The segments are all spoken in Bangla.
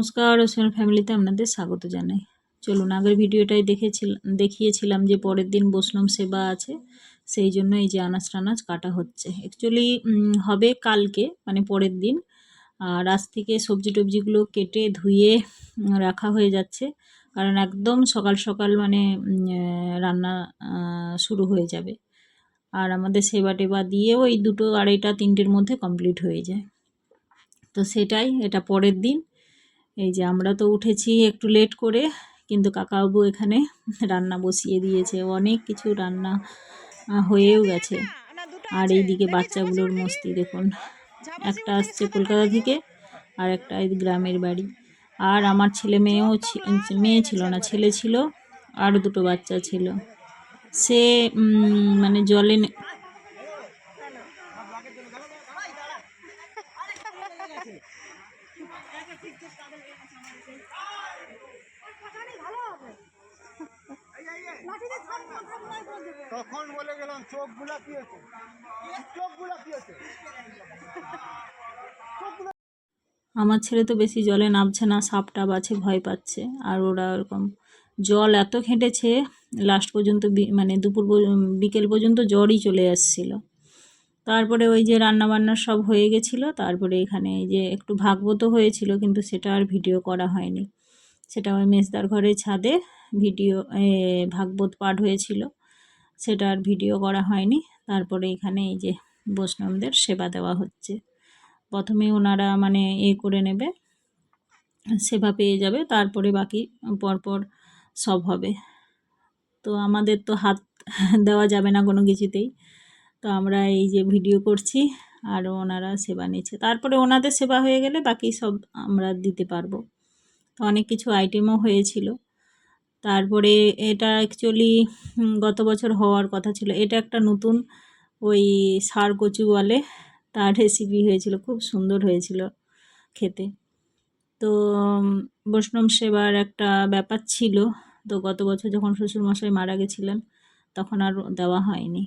নমস্কার ওসমান ফ্যামিলিতে আপনাদের স্বাগত জানাই। চলুন, আগের ভিডিওটাই দেখেছিলাম দেখিয়েছিলাম যে পরের দিন বৈষ্ণব সেবা আছে, সেই জন্য এই যে আনাজ টানাজ কাটা হচ্ছে। অ্যাকচুয়ালি হবে কালকে মানে পরের দিন। আর আজ থেকে সবজি টবজিগুলো কেটে ধুয়ে রাখা হয়ে যাচ্ছে। কারণ একদম সকাল সকাল মানে রান্না শুরু হয়ে যাবে। আর আমাদের সেবা টেবা দিয়েও ওই দুটো আড়াইটা, তিনটের মধ্যে কমপ্লিট হয়ে যায়। তো সেটাই, এটা পরের দিন। এই যে আমরা তো উঠেছি একটু লেট করে, কিন্তু কাকাবাবু এখানে রান্না বসিয়ে দিয়েছে, অনেক কিছু রান্না হয়েও গেছে। আর এইদিকে বাচ্চাগুলোর মস্তি দেখুন, একটা আসছে কলকাতা থেকে আর একটা গ্রামের বাড়ি। আর আমার ছেলে মেয়েও মেয়ে ছিল না, ছেলে ছিল, আর দুটো বাচ্চা ছিল। সে মানে জলে তখন বলে গেলাম চোখগুলা কি আছে চোখগুলা কি আছে আমার ছেলে তো বেশি জলে নামছে না, সাপ টাপ আছে, ভয় পাচ্ছে। আর ওরা ওরকম জল এত ঘেঁটেছে লাস্ট পর্যন্ত মানে দুপুর বিকেল পর্যন্ত জ্বরই চলে আসছিল। তারপরে ওই যে রান্না বান্না সব হয়ে গেছিল, তারপরে এখানে এই যে একটু ভাগবত হয়েছিল, কিন্তু সেটা আর ভিডিও করা হয়নি। সেটা ওই মেজদার ঘরে ছাদে ভিডিও ভাগবত পাঠ হয়েছিল, সেটা আর ভিডিও করা হয়নি। তারপরে এখানে এই যে বৈষ্ণবদের সেবা দেওয়া হচ্ছে। প্রথমে ওনারা মানে এ করে নেবে, সেবা পেয়ে যাবে, তারপরে বাকি পরপর সব হবে। তো আমাদের তো হাত দেওয়া যাবে না কোনো কিছুতেই। তো আমরা এই যে ভিডিও করছি আর ওনারা সেবা নিচ্ছে। তারপরে ওনাদের সেবা হয়ে গেলে বাকি সব আমরা দিতে পারব। তো অনেক কিছু আইটেমও হয়েছিল। তারপরে এটা অ্যাকচুয়ালি গত বছর হওয়ার কথা ছিল। এটা একটা নতুন ওই সার কচু বলে, তার রেসিপি হয়েছিল। খুব সুন্দর হয়েছিল খেতে। তো বৈষ্ণব সেবার একটা ব্যাপার ছিল। তো গত বছর যখন শ্বশুরমশাই মারা গেছিলেন, তখন আর দেওয়া হয়নি।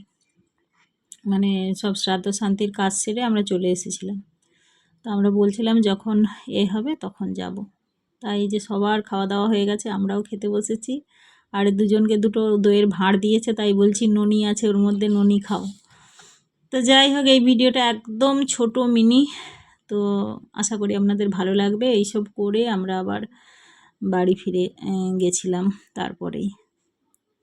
মানে সব শ্রাদ্ধ শান্তির কাজ সেরে আমরা চলে এসেছিলাম। তো আমরা বলছিলাম যখন এ হবে তখন যাব। তাই যে সবার খাওয়া দাওয়া হয়ে গেছে, আমরাও খেতে বসেছি। আর দুজনকে দুটো দইয়ের ভাঁড় দিয়েছে, তাই বলছি ননি আছে, ওর মধ্যে ননি খাও। তো যাই হোক, এই ভিডিওটা একদম ছোট, মিনি। তো আশা করি আপনাদের ভালো লাগবে। এইসব করে আমরা আবার বাড়ি ফিরে গেছিলাম তারপরেই।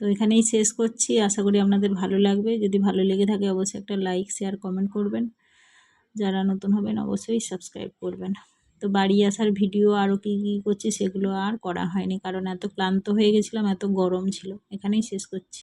তো এখানেই শেষ করছি। আশা করি আপনাদের ভালো লাগবে। যদি ভালো লেগে থাকে অবশ্যই একটা লাইক শেয়ার কমেন্ট করবেন। যারা নতুন হবেন অবশ্যই সাবস্ক্রাইব করবেন। তো বাড়ি আসার ভিডিও আরও কী কী করছি সেগুলো আর করা হয়নি। কারণ এত ক্লান্ত হয়ে গেছিলাম, এত গরম ছিল। এখানেই শেষ করছি।